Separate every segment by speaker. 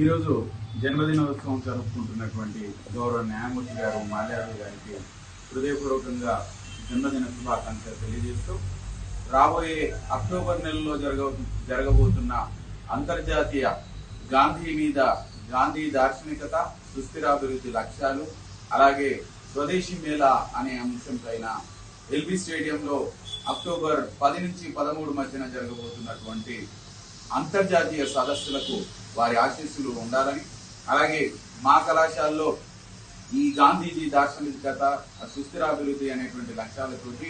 Speaker 1: ఈరోజు జన్మదినోత్సవం జరుపుకుంటున్నటువంటి గౌరవ న్యాయమూర్తి గారు మాల్యాద్రి గారికి హృదయపూర్వకంగా జన్మదిన శుభాకాంక్షలు తెలియజేస్తూ రాబోయే అక్టోబర్ నెలలో జరగ జరగబోతున్న అంతర్జాతీయ గాంధీ మీద గాంధీ దార్శనికత సుస్థిరాభివృద్ధి లక్ష్యాలు అలాగే స్వదేశీ మేళా అనే అంశం పైన ఎల్బీ స్టేడియంలో అక్టోబర్ పది నుంచి పదమూడు మధ్యన జరగబోతున్నటువంటి అంతర్జాతీయ సదస్సులకు వారి ఆశీస్సులు ఉండాలని అలాగే మా కళాశాలలో ఈ గాంధీజీ దార్శనికత సుస్థిరాభివృద్ధి అనేటువంటి లక్ష్యాలతోటి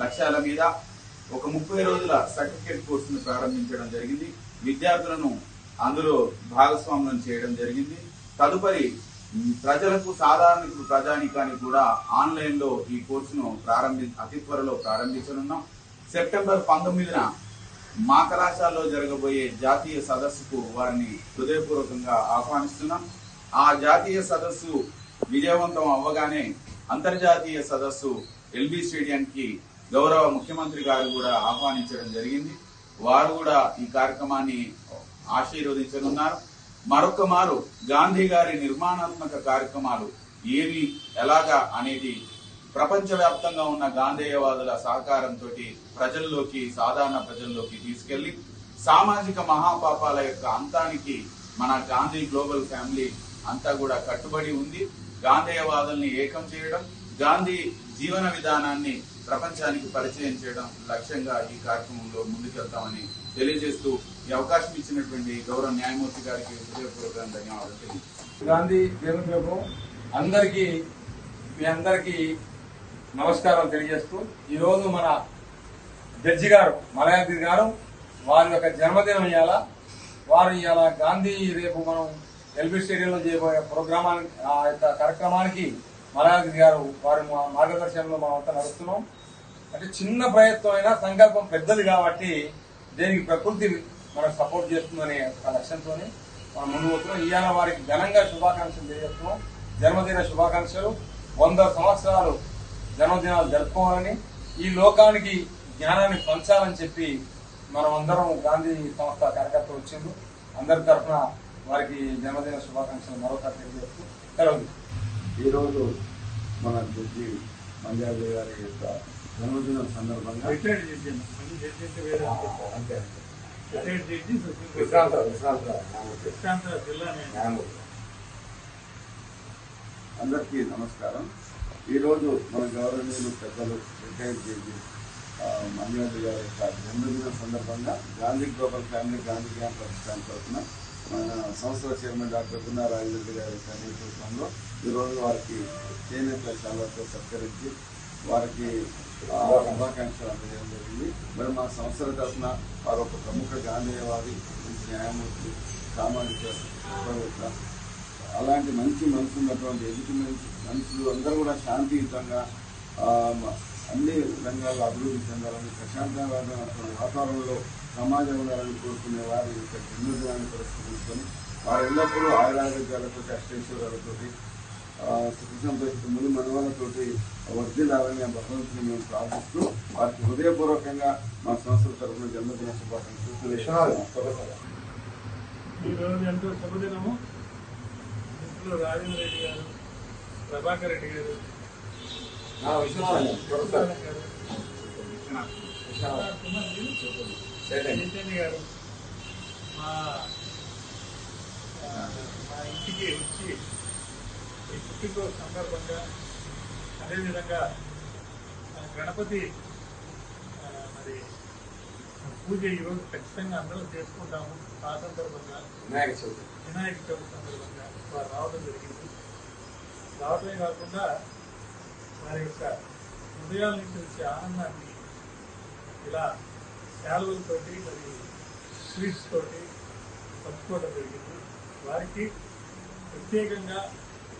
Speaker 1: లక్ష్యాల మీద ఒక ముప్పై రోజుల సర్టిఫికేట్ కోర్సును ప్రారంభించడం జరిగింది. విద్యార్థులను అందులో భాగస్వామ్యం చేయడం జరిగింది. తదుపరి ప్రజలకు సాధారణ ప్రజానికానికి కూడా ఆన్లైన్లో ఈ కోర్సును ప్రారంభి అతి త్వరలో ప్రారంభించనున్నాం. సెప్టెంబర్ పంతొమ్మిదిన మా కళాశాలలో జరగబోయే జాతీయ సదస్సుకు వారిని హృదయపూర్వకంగా ఆహ్వానిస్తున్నాం. ఆ జాతీయ సదస్సు విజయవంతం అవ్వగానే అంతర్జాతీయ సదస్సు ఎల్బీ స్టేడియానికి గౌరవ ముఖ్యమంత్రి గారు కూడా ఆహ్వానించడం జరిగింది. వారు కూడా ఈ కార్యక్రమాన్ని ఆశీర్వదించనున్నారు. మరొక మారు గాంధీ గారి నిర్మాణాత్మక కార్యక్రమాలు ఏవి ఎలాగా అనేది ప్రపంచవ్యాప్తంగా ఉన్న గాంధేయవాదుల సహకారంతో ప్రజల్లోకి సాధారణ ప్రజల్లోకి తీసుకెళ్ళి సామాజిక మహాపాపాల యొక్క అంతానికి మన గాంధీ గ్లోబల్ ఫ్యామిలీ అంతా కూడా కట్టుబడి ఉంది. గాంధేయవాదుల్ని ఏకం చేయడం గాంధీ జీవన విధానాన్ని ప్రపంచానికి పరిచయం చేయడం లక్ష్యంగా ఈ కార్యక్రమంలో ముందుకెళ్తామని తెలియజేస్తూ ఈ అవకాశం ఇచ్చినటువంటి గౌరవ న్యాయమూర్తి గారికి హృదయపూర్వకంగా ధన్యవాదాలు
Speaker 2: గాంధీ జన్మదినం అందరికీ మీ అందరికీ నమస్కారం తెలియజేస్తూ ఈరోజు మన జడ్జి గారు మలయాద్రి గారు వారి యొక్క జన్మదినం ఇవాళ వారు ఇవాళ గాంధీ రేపు మనం ఎల్బీ స్టేడియంలో చేయబోయే ప్రోగ్రామానికి ఆ యొక్క కార్యక్రమానికి మలయాద్రి గారు వారి మా- మార్గదర్శనంలో మనం అంతా నడుస్తున్నాం. అంటే చిన్న ప్రయత్నం అయినా సంకల్పం పెద్దది కాబట్టి దేనికి ప్రకృతి మనకు సపోర్ట్ చేస్తుందనే ఒక లక్ష్యంతో మనం ముందు పోతున్నాం. ఇవాళ వారికి ఘనంగా శుభాకాంక్షలు తెలియజేస్తున్నాం. జన్మదిన శుభాకాంక్షలు. వంద సంవత్సరాలు జన్మదినాలు జరుపుకోవాలని ఈ లోకానికి జ్ఞానాన్ని పంచాలని చెప్పి మనం అందరం గాంధీ సంస్థ కార్యకర్తలు వచ్చిండ్రు. అందరి తరఫున వారికి జన్మదిన శుభాకాంక్షలు మరొకసారి తెలియజేస్తూ సెలవు.
Speaker 3: ఈరోజు మన జడ్జి మంజాజీ గారి యొక్క జన్మదినం సందర్భంగా విశ్రాంత విశ్రాంత
Speaker 4: జిల్లా.
Speaker 3: అందరికీ నమస్కారం. ఈరోజు మన గౌరవనీయులు పెద్దలు రిటైర్ చేసి ఆ, గారి యొక్క జన్మదినం సందర్భంగా గాంధీ గ్లోబల్ ఫ్యామిలీ గాంధీ గ్యాన్ ప్రతిష్టాన తరఫున మన సంస్థల చైర్మన్ డాక్టర్ గున్నా రాజరెడ్డి గారి యొక్క నేతృత్వంలో ఈరోజు వారికి చేనేత శాలతో సత్కరించి వారికి శుభాకాంక్షలు అందజేయడం జరిగింది. మరి మా సంస్థల తరఫున వారు ఒక ప్రముఖ గాంధీయవాది న్యాయమూర్తి సామాజిక అలాంటి మంచి మనసు ఉన్నటువంటి ఎదుటి మనుషులు అందరూ కూడా శాంతియుతంగా అన్ని రంగాల్లో అభివృద్ధి చెందాలని ప్రశాంతమైనటువంటి వాతావరణంలో సమాజం ఉండాలని కోరుకునే వారి యొక్క జన్మదినాన్ని పురస్కరించుకొని వారు ఎల్లప్పుడూ ఆయురారోగ్యాలతో అష్టేశ్వరాలతో సుఖ సంతోషములు మనవాళ్ళతోటి వర్ధిల్లాలని ఆ భగవంతుని మేము ప్రార్థిస్తూ వారికి హృదయపూర్వకంగా మా సంస్థల తరఫున జన్మదిన శుభాకాంక్షలు
Speaker 4: ఈరోజు ఎంతో శుభదినము. ఇంట్లో రాజేంద్ర రెడ్డి గారు ప్రభాకర్ రెడ్డి గారు చైతన్య గారు మా మా ఇంటికి వచ్చి ఈ పుట్టినరోజు సందర్భంగా అదేవిధంగా గణపతి పూజ ఈరోజు ఖచ్చితంగా అందరం చేసుకుంటాము. ఆ సందర్భంగా
Speaker 2: వినాయక చవితి.
Speaker 4: వినాయక చవితి సందర్భంగా వారు రావడం జరిగింది. రావడమే కాకుండా వారి యొక్క హృదయాల నుంచి వచ్చే ఆనందాన్ని ఇలా శాలువలతోటి మరి స్వీట్స్ తోటి పంచుకోవడం జరిగింది. వారికి ప్రత్యేకంగా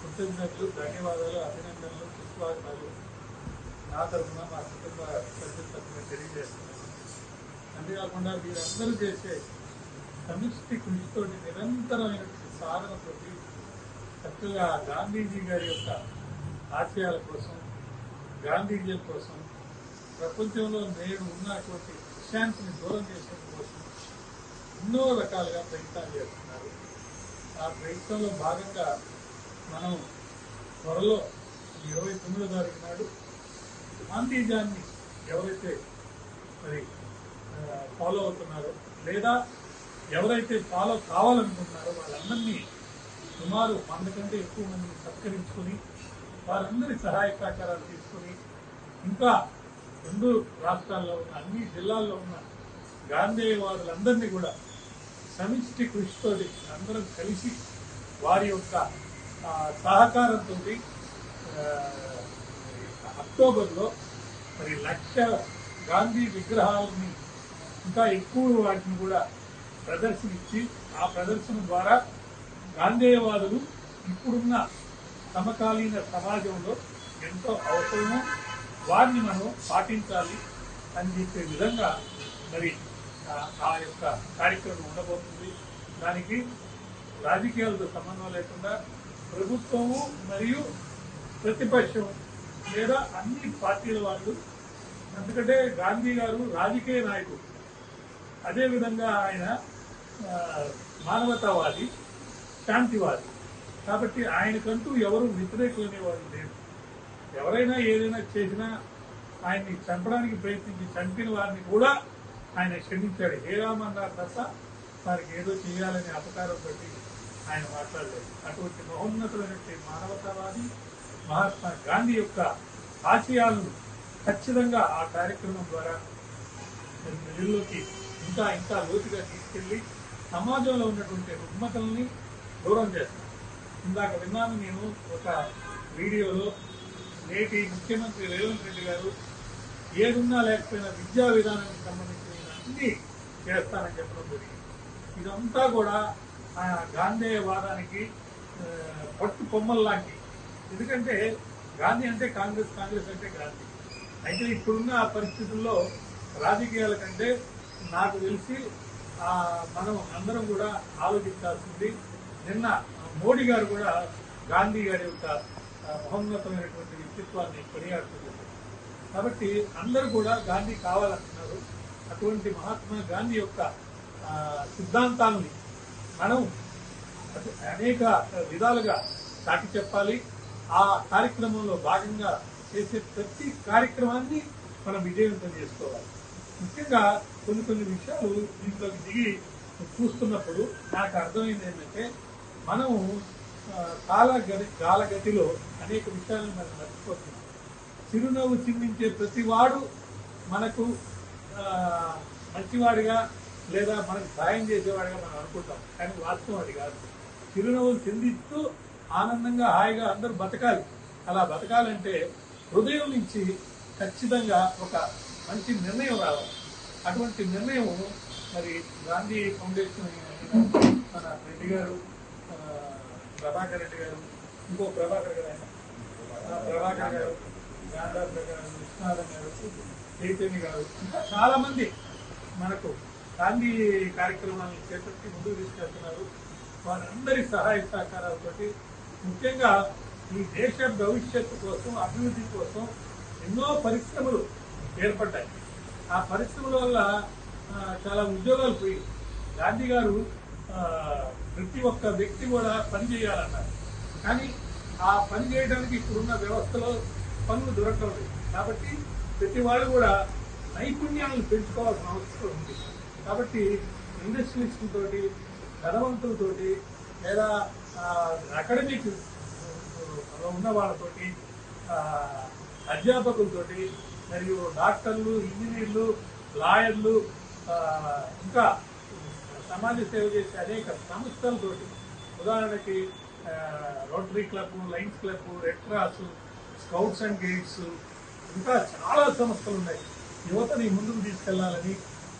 Speaker 4: కృతజ్ఞతలు ధన్యవాదాలు అభినందనలు పుష్పాలు నా తరఫున మా కుటుంబ సభ్యుల తరఫున అంతేకాకుండా వీరందరూ చేసే సమిష్టి కృషితో నిరంతరమైన సాధనతోటి చక్కగా గాంధీజీ గారి యొక్క ఆశయాల కోసం గాంధీజీ కోసం ప్రపంచంలో నేడు ఉన్నటువంటి విషయాన్ని దూరం చేసే కోసం ఎన్నో రకాలుగా ప్రయత్నాలు చేస్తున్నారు. ఆ ప్రయత్నంలో భాగంగా మనం త్వరలో ఇరవై తొమ్మిదో తారీఖు నాడు గాంధీజాన్ని ఎవరైతే మరి ఫాలో అవుతున్నారో. లేదా ఎవరైతే ఫాలో కావాలనుకుంటున్నారో వాళ్ళందరినీ సుమారు వంద కంటే ఎక్కువ మందిని సత్కరించుకొని వారందరి సహాయ సహకారాలు తీసుకొని ఇంకా రెండు రాష్ట్రాల్లో ఉన్న అన్ని జిల్లాల్లో ఉన్న గాంధేయవాదులందరినీ కూడా సమిష్టి కృషితో అందరం కలిసి వారి యొక్క సహకారంతో అక్టోబర్లో మరి లక్ష గాంధీ విగ్రహాలని ఇంకా ఎక్కువ వాటిని కూడా ప్రదర్శన ఇచ్చి ఆ ప్రదర్శన ద్వారా గాంధేయవాదులు ఇప్పుడున్న సమకాలీన సమాజంలో ఎంతో అవసరమో వారిని మనం పాటించాలి అని చెప్పే విధంగా మరి ఆ- ఆ యొక్క కార్యక్రమం ఉండబోతుంది. దానికి రాజకీయాలతో సంబంధం లేకుండా ప్రభుత్వము మరియు ప్రతిపక్షం లేదా అన్ని పార్టీల వాళ్ళు ఎందుకంటే గాంధీ గారు రాజకీయ నాయకుడు. అదేవిధంగా ఆయన మానవతావాది శాంతివాది. కాబట్టి ఆయనకంటూ ఎవరు వ్యతిరేకులు అనేవారు లేరు. ఎవరైనా ఏదైనా చేసినా ఆయన్ని చంపడానికి ప్రయత్నించి చంపిన వారిని కూడా ఆయన క్షమించాడు. ఏ రామన్నారు తప్ప వారికి ఏదో చేయాలనే అపకారం బట్టి ఆయన మాట్లాడలేదు. అటువంటి మహోన్నతులైనటువంటి మానవతావాది మహాత్మా గాంధీ యొక్క ఆశయాలను ఖచ్చితంగా ఆ కార్యక్రమం ద్వారా ప్రజల్లోకి ఇంకా ఇంకా లోతుగా తీసుకెళ్ళి సమాజంలో ఉన్నటువంటి రుగ్మతల్ని దూరం చేస్తాం. ఇందాక విన్నాను నేను ఒక వీడియోలో నేటి ముఖ్యమంత్రి రేవంత్ రెడ్డి గారు ఏదున్నా లేకపోయినా విద్యా విధానానికి సంబంధించిన అన్ని చేస్తానని చెప్పడం జరిగింది. ఇదంతా కూడా ఆ గాంధేయవాదానికి పట్టు కొమ్మల్లాంటి ఎందుకంటే గాంధీ అంటే కాంగ్రెస్ కాంగ్రెస్ అంటే గాంధీ. అయితే ఇప్పుడున్న ఆ పరిస్థితుల్లో రాజకీయాల కంటే నాకు తెలిసి మనం అందరం కూడా ఆలోచించాల్సింది నిన్న మోడీ గారు కూడా గాంధీ గారి యొక్క మహోన్నతమైనటువంటి వ్యక్తిత్వాన్ని కొనియాడుతున్నారు. కాబట్టి అందరూ కూడా గాంధీ కావాలంటున్నారు. అటువంటి మహాత్మా గాంధీ యొక్క సిద్ధాంతాలని మనం అనేక విధాలుగా చాటి చెప్పాలి. ఆ కార్యక్రమంలో భాగంగా చేసే ప్రతి కార్యక్రమాన్ని మనం విజయవంతం చేసుకోవాలి. ముఖ్యంగా కొన్ని కొన్ని విషయాలు దీంట్లోకి దిగి చూస్తున్నప్పుడు నాకు అర్థమైంది ఏంటంటే మనము కాల గతి కాలగతిలో అనేక విషయాలను మనం మర్చిపోతున్నాం. చిరునవ్వు చిందించే ప్రతివాడు మనకు మంచివాడిగా లేదా మనకు సాయం చేసేవాడిగా మనం అనుకుంటాం. కానీ వాస్తవం అది కాదు. చిరునవ్వులు చిందిస్తూ ఆనందంగా హాయిగా అందరూ బతకాలి. అలా బతకాలంటే హృదయం నుంచి ఖచ్చితంగా ఒక మంచి నిర్ణయం రావాలి. అటువంటి నిర్ణయం మరి గాంధీ ఫౌండేషన్ మన రెడ్డి గారు ప్రభాకర్ రెడ్డి గారు ఇంకో ప్రభాకర్ గారు ఆయన ప్రభాకర్ గారు గాంధార్ గారు విశ్వనాథన్ గారు చైతన్య గారు ఇంకా చాలా మంది మనకు గాంధీ కార్యక్రమాలను చేపట్టి ముందుకు తీసుకెళ్తున్నారు. వారందరి సహాయ సహకారాలతోటి ముఖ్యంగా ఈ దేశ భవిష్యత్తు కోసం అభివృద్ధి కోసం ఎన్నో పరిశ్రమలు ఏర్పడ్డాయి. ఆ పరిశ్రమల వల్ల చాలా ఉద్యోగాలు పోయి గాంధీ గారు ప్రతి ఒక్క వ్యక్తి కూడా పని చేయాలన్నారు. కానీ ఆ పని చేయడానికి ఇప్పుడున్న వ్యవస్థలో పనులు దొరకడం లేదు. కాబట్టి ప్రతి వాళ్ళు కూడా నైపుణ్యాలను పెంచుకోవాల్సిన అవసరం ఉంది. కాబట్టి ఇండస్ట్రియలిస్టులతోటి ధనవంతులతో లేదా అకాడమిక్ ఉన్న వాళ్ళతోటి అధ్యాపకులతోటి మరియు డాక్టర్లు ఇంజనీర్లు లాయర్లు ఇంకా సమాజ సేవ చేసే అనేక సంస్థలతోటి ఉదాహరణకి Rotary Club Lions Club Red Cross Scouts and Guides ఇంకా చాలా సంస్థలు ఉన్నాయి. యువతని ముందుకు తీసుకెళ్ళాలని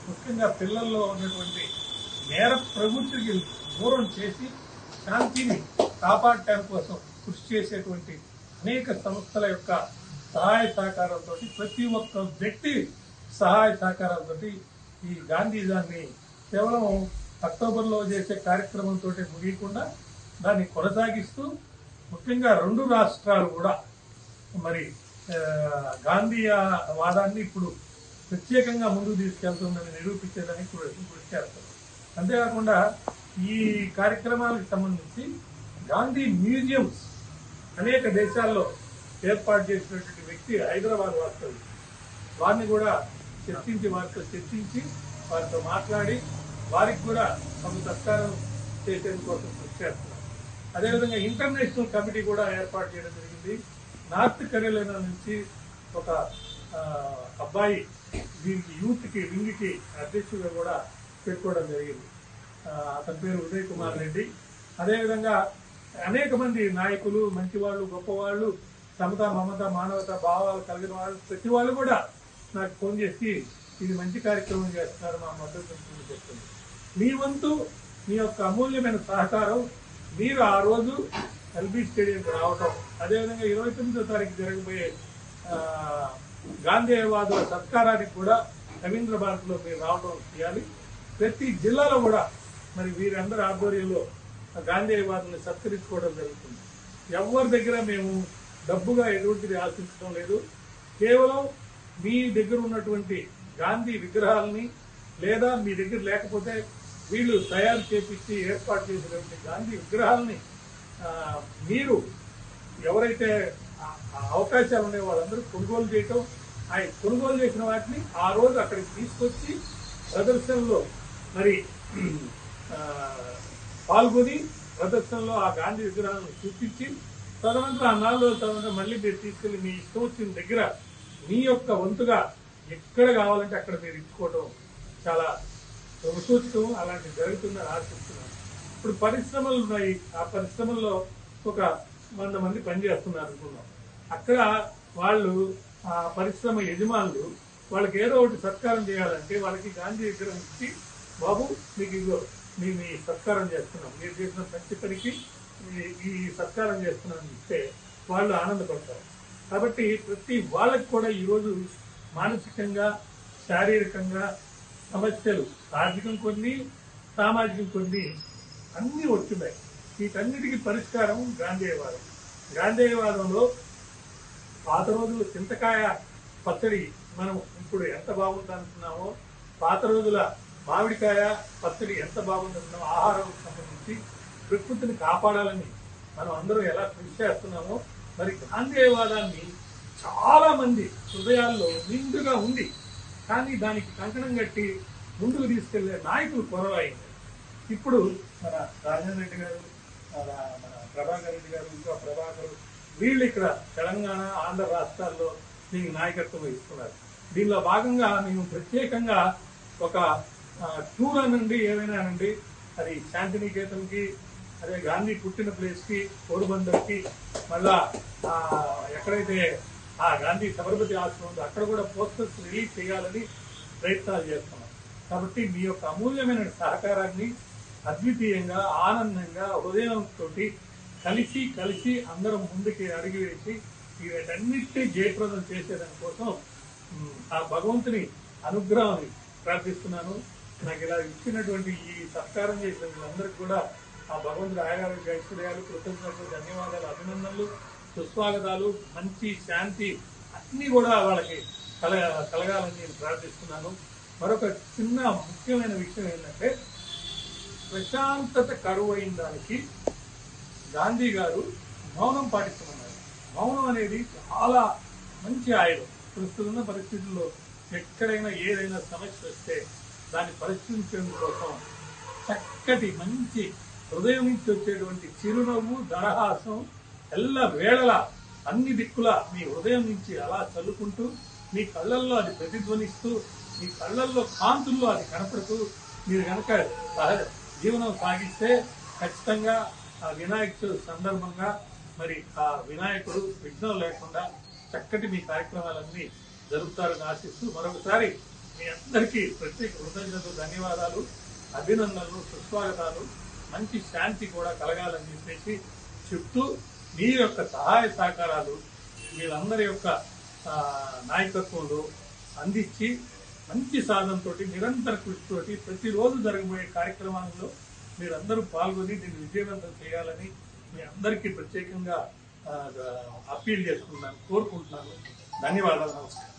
Speaker 4: ముఖ్యంగా పిల్లల్లో ఉన్నటువంటి నేర ప్రవృత్తికి దూరం చేసి శాంతిని కాపాడటం కోసం కృషి చేసేటువంటి అనేక సంస్థల యొక్క సహాయ సహకారంతో ప్రతి ఒక్క వ్యక్తి సహాయ సహకారంతో ఈ గాంధీజాన్ని కేవలం అక్టోబర్లో చేసే కార్యక్రమంతో ముగియకుండా దాన్ని కొనసాగిస్తూ ముఖ్యంగా రెండు రాష్ట్రాలు కూడా మరి గాంధీ వాదాన్ని ఇప్పుడు ప్రత్యేకంగా ముందుకు తీసుకెళ్తుందని నిరూపించేదానికి కృషి చేస్తారు అంతేకాకుండా ఈ కార్యక్రమాలకు సంబంధించి గాంధీ మ్యూజియంస్ అనేక దేశాల్లో ఏర్పాటు చేసినటువంటి వ్యక్తి హైదరాబాద్ వాస్తవ్యం వారిని కూడా చర్చించి వారితో చర్చించి వారితో మాట్లాడి వారికి కూడా తమ సత్కారం చేసేందుకోసం కృషి చేస్తున్నారు. అదేవిధంగా ఇంటర్నేషనల్ కమిటీ కూడా ఏర్పాటు చేయడం జరిగింది. నార్త్ కరోలినా నుంచి ఒక అబ్బాయి దీనికి యూత్కి వింగ్కి అధ్యక్షుడిగా కూడా పెట్టుకోవడం జరిగింది. అతని పేరు ఉదయ్ కుమార్ రెడ్డి. అదేవిధంగా అనేక మంది నాయకులు మంచివాళ్ళు గొప్పవాళ్ళు సమత మమత మానవత భావాలు కలిగిన వాళ్ళు ప్రతి వాళ్ళు కూడా నాకు ఫోన్ చేసి ఇది మంచి కార్యక్రమం చేస్తున్నారు మా మద్దతు చెప్తుంది మీ వంతు మీ యొక్క అమూల్యమైన సహకారం మీరు ఆ రోజు ఎల్బీ స్టేడియంకి రావటం అదేవిధంగా ఇరవై తొమ్మిదో తారీఖు జరగబోయే గాంధీవాదుల సత్కారానికి కూడా రవీంద్ర భారత్లో మీరు రావడం చేయాలి. ప్రతి జిల్లాలో కూడా మరి వీరందరి ఆధ్వర్యంలో గాంధేయవాదుల్ని సత్కరించుకోవడం జరుగుతుంది. ఎవరి దగ్గర మేము డబ్బుగా ఎటువంటిది ఆశించడం లేదు. కేవలం మీ దగ్గర ఉన్నటువంటి గాంధీ విగ్రహాలని లేదా మీ దగ్గర లేకపోతే వీళ్ళు తయారు చేపించి ఏర్పాటు చేసినటువంటి గాంధీ విగ్రహాలని మీరు ఎవరైతే అవకాశాలు ఉన్నాయో వాళ్ళందరూ కొనుగోలు చేయటం ఆయన కొనుగోలు చేసిన వాటిని ఆ రోజు అక్కడికి తీసుకొచ్చి ప్రదర్శనలో మరి పాల్గొని ప్రదర్శనలో ఆ గాంధీ విగ్రహాలను చూపించి తదనంతరం ఆ నాలుగు రోజుల తర్వాత మళ్ళీ మీరు తీసుకెళ్ళి మీ ఇష్టం వచ్చిన దగ్గర మీ యొక్క వంతుగా ఎక్కడ కావాలంటే అక్కడ మీరు ఇచ్చుకోవడం చాలా సూచకం అలాంటి జరుగుతుందని ఆశిస్తున్నాను ఇప్పుడు పరిశ్రమలు ఉన్నాయి. ఆ పరిశ్రమల్లో ఒక వంద మంది పనిచేస్తున్నారు అనుకున్నాం అక్కడ వాళ్ళు ఆ పరిశ్రమ యజమానులు వాళ్ళకి ఏదో ఒకటి సత్కారం చేయాలంటే వాళ్ళకి గాంధీ విగ్రహం ఇచ్చి బాబు మీకు ఇదిగో మీ సత్కారం చేస్తున్నాం. మీరు చేసిన ప్రతి పనికి ఈ- ఈ సత్కారం చేస్తున్నాం చెప్తే వాళ్ళు ఆనందపడతారు. కాబట్టి ప్రతి వాళ్ళకి కూడా ఈరోజు మానసికంగా శారీరకంగా సమస్యలు ఆర్థికం కొన్ని సామాజికం కొన్ని అన్నీ వచ్చున్నాయి. వీటన్నిటికీ పరిష్కారం గాంధేయవాదం. గాంధేయవాదంలో పాత రోజులు చింతకాయ పచ్చడి మనం ఇప్పుడు ఎంత బాగుందనుకున్నామో పాత రోజుల మామిడికాయ పచ్చడి ఎంత బాగుందనుకున్నామో ఆహారం సంబంధించి ప్రకృతిని కాపాడాలని మనం అందరూ ఎలా కృషి చేస్తున్నామో మరి గాంధేయవాదాన్ని చాలా మంది హృదయాల్లో నిండుగా ఉంది. కానీ దానికి కంకణం కట్టి ముందుకు తీసుకెళ్ళే నాయకులు కొరవైంది ఇప్పుడు మన రాజేంద్ర రెడ్డి గారు మన మన ప్రభాకర్ రెడ్డి గారు ఇంకా ప్రభాకర్ వీళ్ళు ఇక్కడ తెలంగాణ ఆంధ్ర రాష్ట్రాల్లో దీనికి నాయకత్వం వహిస్తున్నారు. దీనిలో భాగంగా మేము ప్రత్యేకంగా ఒక టూర్ అనండి ఏమైనా అనండి అది శాంతినికేతన్కి అదే గాంధీ పుట్టిన ప్లేస్కి పోరుబందర్కి మళ్ళా ఎక్కడైతే ఆ గాంధీ సబర్మతి ఆశ్రమం ఉందో అక్కడ కూడా పోస్టర్స్ రిలీజ్ చేయాలని ప్రయత్నాలు చేస్తున్నాం. కాబట్టి మీ యొక్క అమూల్యమైన సహకారాన్ని అద్వితీయంగా ఆనందంగా హృదయంతో కలిసి కలిసి అందరం ముందుకి అడిగి వేసి వీటన్నిటినీ జయప్రదం చేసేదాని కోసం ఆ భగవంతుని అనుగ్రహాన్ని ప్రార్థిస్తున్నాను. నాకు ఇలా ఇచ్చినటువంటి ఈ సత్కారం చేసిన వీళ్ళందరికీ కూడా ఆ భగవంతుడు ఆయారోగ్య ఐశ్వర్యాలు కృతజ్ఞతలు ధన్యవాదాలు అభినందనలు సుస్వాగతాలు మంచి శాంతి అన్నీ కూడా వాళ్ళకి కల కలగాలని నేను ప్రార్థిస్తున్నాను. మరొక చిన్న ముఖ్యమైన విషయం ఏంటంటే ప్రశాంతత కరువైన దానికి గాంధీ గారు మౌనం పాటిస్తున్నారు మౌనం అనేది చాలా మంచి ఆయుధం. ప్రస్తుతం ఉన్న పరిస్థితుల్లో ఎక్కడైనా ఏదైనా సమస్య వస్తే దాన్ని పరిష్కరించడం కోసం చక్కటి మంచి హృదయం నుంచి వచ్చేటువంటి చిరునవ్వు దరహాసం ఎల్ల వేళలా అన్ని దిక్కులా మీ హృదయం నుంచి అలా చల్లుకుంటూ మీ కళ్ళల్లో అది ప్రతిధ్వనిస్తూ మీ కళ్ళల్లో కాంతుల్లో అది కనపడుతూ మీరు కనుక జీవనం సాగిస్తే ఖచ్చితంగా ఆ వినాయక సందర్భంగా మరి ఆ వినాయకుడు విఘ్నం లేకుండా చక్కటి మీ కార్యక్రమాలన్నీ జరుపుతారని ఆశిస్తూ మరొకసారి మీ అందరికీ ప్రత్యేక కృతజ్ఞతలు ధన్యవాదాలు అభినందనలు సుస్వాగతాలు. మంచి శాంతి కూడా కలగాలని చెప్పేసి చెప్తూ మీ యొక్క సహాయ సహకారాలు వీళ్ళందరి యొక్క నాయకత్వంలో అందించి మంచి సాధనతో నిరంతర కృషితోటి ప్రతిరోజు జరగబోయే కార్యక్రమాలలో మీరందరూ పాల్గొని దీన్ని విజయవంతం చేయాలని మీ అందరికీ ప్రత్యేకంగా అప్పీల్ చేసుకున్నాను కోరుకుంటున్నాను. ధన్యవాదాలు నమస్కారం.